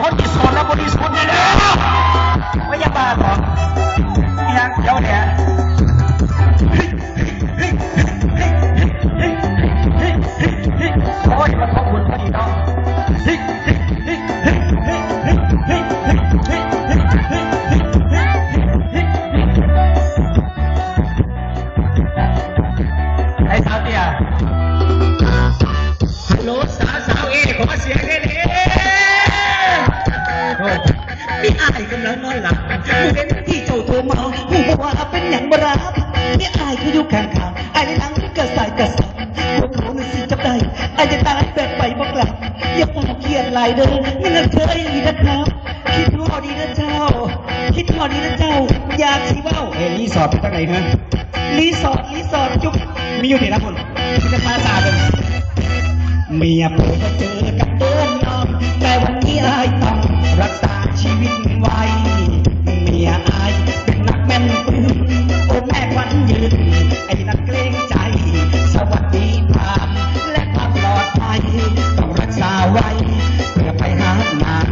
คนที่สอนและบริสุทธิ์นี่แล้วไม่ยาบ้าหรอกมีอย่างเดี๋ยวเนี่ยโอ้ยมันขอบคุณพอดีเนาะไอ้สาวเตี้ยฮัลโหลสาวสาวเอขอเสียงได้ พี่อายกำลังนอนหลับผู้เป็นที่เจ้าโทรมาผู้บอกว่าเป็นอย่างบรับพี่อายก็อยู่ข้างๆอายในทางกระสายกระสับพวกเขาไม่สิจับได้อายจะตายแบบไปบอกกลับอย่าปากเขียนลายเดินไม่งั้นเคยดีนะครับ คิดพอดีนะเจ้า คิดพอดีนะเจ้า อยากสิเว้าเอ้ยรีสอร์ทไปทางไหนฮะรีสอร์ทรีสอร์ทจุ๊บมีอยู่ที่นะคุณที่จะพาตาเป็นเมียเพิ่งเจอกับเดิ ต้องรักษาไว้ เพื่อไปหานาง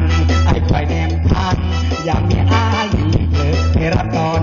ไอ้ปล่อยแนมพันย่ามีอายเลิกไปรับต่อ